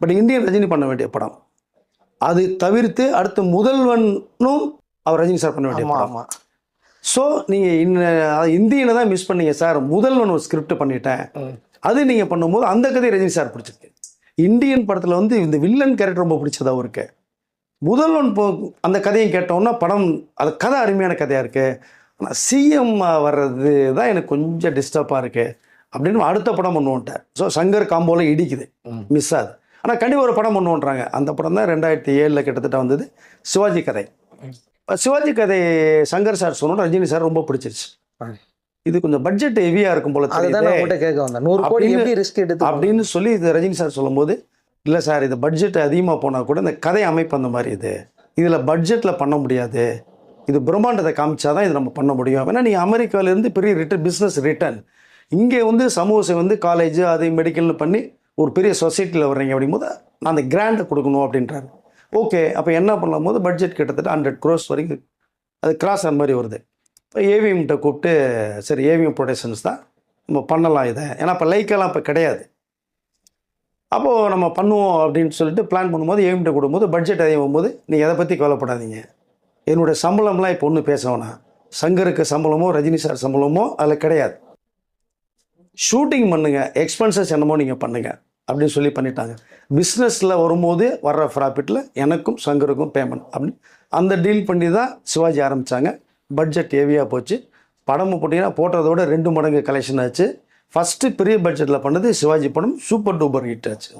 But Indian Rajini பண்ண வேண்டிய படம். அது தவிர்த்து அடுத்து முதல்வனும் அவர் ரஜினி சார் பண்ண வேண்டிய படம். ஸோ நீங்கள் இன்ன இந்தியனை தான் மிஸ் பண்ணீங்க சார் முதல்வன் ஒரு ஸ்கிரிப்ட் பண்ணிட்டேன். அது நீங்கள் பண்ணும்போது அந்த கதை ரஜினி சார் பிடிச்சிருக்கு. இந்தியன் படத்தில் வந்து இந்த வில்லன் கேரக்டர் ரொம்ப பிடிச்சது அவருக்கு முதல்வன் போ அந்த கதையை கேட்டோன்னா படம் அது கதை அருமையான கதையாக இருக்கு. ஆனால் சிஎம் வர்றது தான் எனக்கு கொஞ்சம் டிஸ்டர்பாக இருக்கு. அப்படின்னு அடுத்த படம் பண்ணுவோன்ட்டார் ஸோ சங்கர் காம்போல இடிக்குது. மிஸ் ஆகுது. ஆனால் கண்டிப்பாக ஒரு படம் பண்ணுவோன்றாங்க. அந்த படம் தான் ரெண்டாயிரத்தி ஏழில் கிட்டத்தட்ட வந்தது. சிவாஜி கதை. சிவாஜி கதை சங்கர் சார் சொன்னோட ரஜினி சார் ரொம்ப பிடிச்சிருச்சு. இது கொஞ்சம் பட்ஜெட் ஹெவியாக இருக்கும் போல கேட்க வந்தேன். நூறு கோடி அப்படின்னு- எப்படி ரிஸ்க் எடுத்து அப்படின்னு சொல்லி இது ரஜினி சார் சொல்லும்போது இல்லை சார் இது பட்ஜெட் அதிகமாக போனால் கூட இந்த கதை அமைப்பு அந்த மாதிரி இது. இதில் பட்ஜெட்டில் பண்ண முடியாது. இது பிரம்மாண்டத்தை காமிச்சா தான் இது நம்ம பண்ண முடியும். ஏன்னா நீங்கள் அமெரிக்காவிலேருந்து பெரிய ரிட்டர்ன் பிஸ்னஸ் ரிட்டர்ன் இங்கே வந்து சமோசை வந்து காலேஜ் அது மெடிக்கல்னு பண்ணி ஒரு பெரிய சொசைட்டியில் வர்றீங்க அப்படிங்கும்போது நான் அந்த கிராண்டை கொடுக்கணும் அப்படின்றாரு. ஓகே அப்போ என்ன பண்ணும் போது பட்ஜெட் கிட்டத்தட்ட ஹண்ட்ரட் க்ரோஸ் வரைக்கும் அது கிராஸ் அந்த மாதிரி வருது. இப்போ ஏவிஎம்கிட்ட கூப்பிட்டு சரி ஏவிஎம் ப்ரொடக்ஷன்ஸ் தான் நம்ம பண்ணலாம் இதை. ஏன்னா இப்போ லைக்கெல்லாம் இப்போ கிடையாது. அப்போது நம்ம பண்ணுவோம் அப்படின்னு சொல்லிட்டு பிளான் பண்ணும்போது ஏவிஎம்கிட்ட கொடுக்கும்போது பட்ஜெட் அதிகம் போது நீங்கள் எதை பற்றி கவலைப்படாதீங்க. என்னுடைய சம்பளம்லாம் இப்போ ஒன்றும் பேச வேணாம். சங்கருக்கு சம்பளமோ ரஜினி சார் சம்பளமோ அதில் கிடையாது. ஷூட்டிங் பண்ணுங்க எக்ஸ்பென்சஸ் என்னமோ நீங்கள் பண்ணுங்க அப்படின்னு சொல்லி பண்ணிட்டாங்க. பிஸ்னஸில் வரும்போது வர்ற ப்ராஃபிட்டில் எனக்கும் சங்கருக்கும் பேமெண்ட் அப்படின்னு அந்த டீல் பண்ணி தான் சிவாஜி ஆரம்பித்தாங்க பட்ஜெட் ஹெவியாக போச்சு. படமும் போட்டிங்கன்னா போட்டதோட ரெண்டு மடங்கு கலெக்ஷன் ஆச்சு. ஃபஸ்ட்டு பெரிய பட்ஜெட்டில் பண்ணது சிவாஜி படம் சூப்பர் டூப்பர் ஹிட் ஆச்சு.